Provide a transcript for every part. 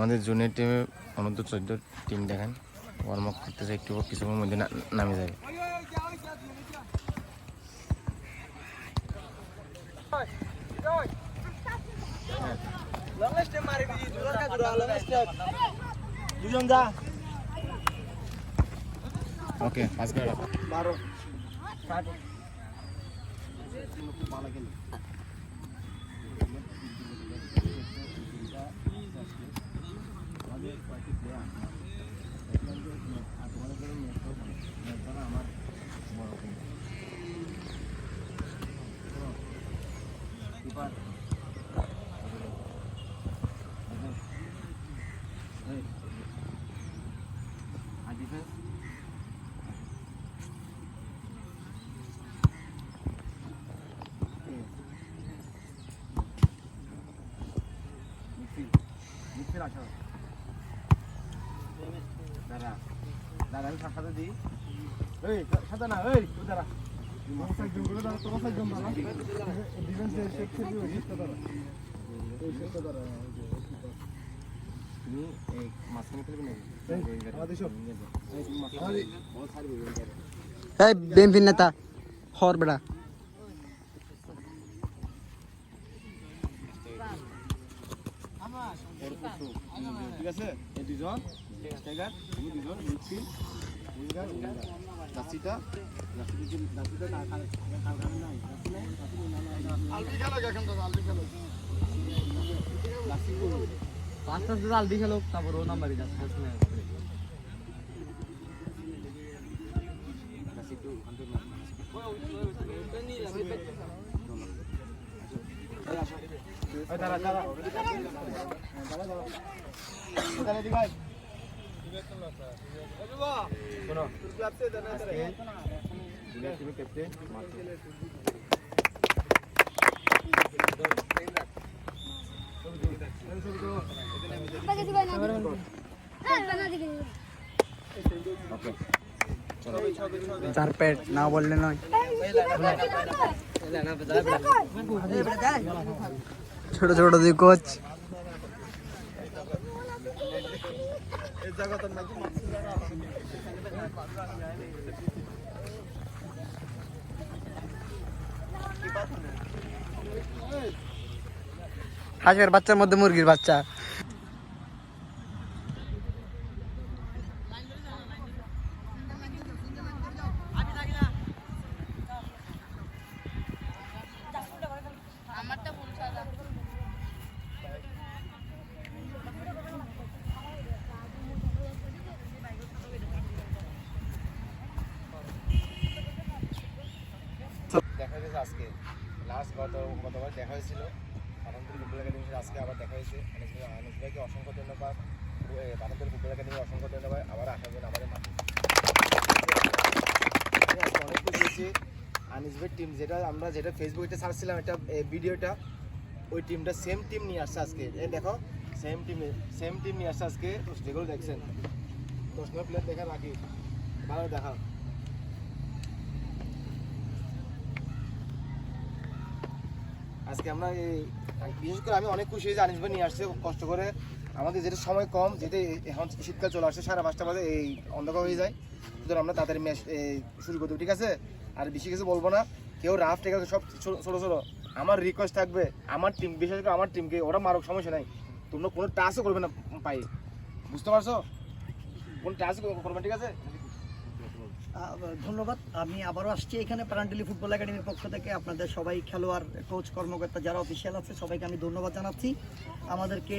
আমাদের জুনিয়র টিমে অনন্ত চোদ্দ টিম দেখেন। ওয়ার্ম আপ করতেছে একটু কিছুক্ষণের মধ্যে নামে যাবে দুজন যা ওকে পাঁচ বারো। দাঁড়া দাঁড়া আমি সাথে দিই এই সাথে না এই তুই দাঁড়া তুমি এই মাঝখানে খেলবে নাকি এই বেমফিন নেতা হর বেড়া ঠিক আছে এই দুজন টাইগার তুমি দুজন মিডফিল্ড পাঁচটা আলদি খেলো তারপর ও নাম্বারই যাচ্ছে দাঁড়া দাঁড়া যার পেট না বললে নয় ছোট ছোট দুই কোচ হাঁসের বাচ্চার মধ্যে মুরগির বাচ্চা। দেখা আজকে। লাস্ট গত গতবার দেখা হয়েছিল। আনন্দের ফুটবল একাডেমি আজকে আবার দেখা হয়েছে। আনিস ভাই আনিস ভাইকে অসংখ্য ধন্যবাদ। আনন্দের ফুটবল একাডেমি অসংখ্য ধন্যবাদ। আবার আসার জন্য আমাদের মাঠে অনেক খুশি হয়েছি। আনিস ভাই টিম যেটা আমরা যেটা ফেসবুকে ছাড়ছিলাম এটা ভিডিওটা ওই টিমটা সেম টিম নিয়ে আসছে আজকে। এই দেখো সেম টিমে সেম টিম নিয়ে আসছে আজকে। যেগুলো দেখছেন দশ প্লেয়ার দেখা রাখি ভালো দেখা আজকে আমরা এই বিশেষ করে আমি অনেক খুশি হয়েছি আনিস ভাই নিয়ে আসছে কষ্ট করে। আমাদের যেটা সময় কম যেতে এখন শীতকাল চলে আসছে, সাড়ে পাঁচটা বাজে এই অন্ধকার হয়ে যায়। সুতরাং আমরা তাড়াতাড়ি ম্যাচ শুরু করতে ঠিক আছে? আর বেশি কিছু বলব না। কেউ রাফ টেকা সব ছোটো ছোটো আমার রিকোয়েস্ট থাকবে, আমার টিম বিশেষ করে আমার টিমকে ওরা মারক, সমস্যা নাই। তোমরা কোনো টাচও করবে না পাই বুঝতে পারছ? কোনো টাচও করবে ঠিক আছে? ধন্যবাদ। আমি আবারও আসছি এখানে প্রান্ডলি ফুটবল একাডেমির পক্ষ থেকে। আপনাদের সবাই খেলোয়াড় কোচ কর্মকর্তা যারা অফিসিয়াল আছে, সবাইকে আমি ধন্যবাদ জানাচ্ছি। আমাদেরকে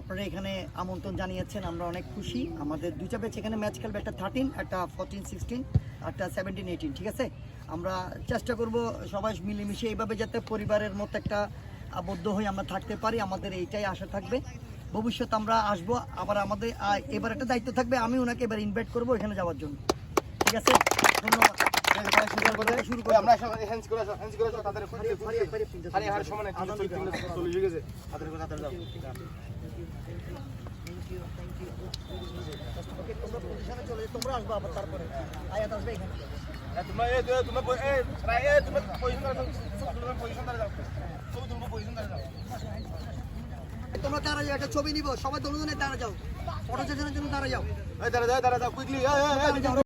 আপনারা এখানে আমন্ত্রণ জানিয়েছেন, আমরা অনেক খুশি। আমাদের দুইটা ব্যাচ এখানে ম্যাচ খেলবে একটা থার্টিন একটা ফোরটিন সিক্সটিন একটা সেভেন্টিন এইটিন ঠিক আছে? আমরা চেষ্টা করব সবাই মিলেমিশে এইভাবে যাতে পরিবারের মতো একটা আবদ্ধ হয়ে আমরা থাকতে পারি। আমাদের এইটাই আশা থাকবে। ভবিষ্যতে আমরা আসব। আবার আমাদের এবার একটা দায়িত্ব থাকবে। আমি ওনাকে এবার ইনভাইট করব এখানে যাওয়ার জন্য। ঠিক আছে ধন্যবাদ আমরা হ্যান্ডস করে আসো করে তাদের আরে আর সময় নাই চলে চলে গেছে তাদের কথা তাদের যাও তোমরা পজিশনে চলে যাও, আবার তারপরে আয়াত আসবে এখানে তোমরা এই তোমরা এই রায় এই তোমরা পজিশন দাঁড়াও তোমরা পজিশন দাঁড়াও সব তোমরা পজিশন দাঁড়াও তোমরা দাঁড়া যাও একটা ছবি নিব সবাই দোনো দাঁড়া যাও ফটো সেশনের জন্য দাঁড়া যাও দাঁড়া যাও দাঁড়া যাও কুইকলি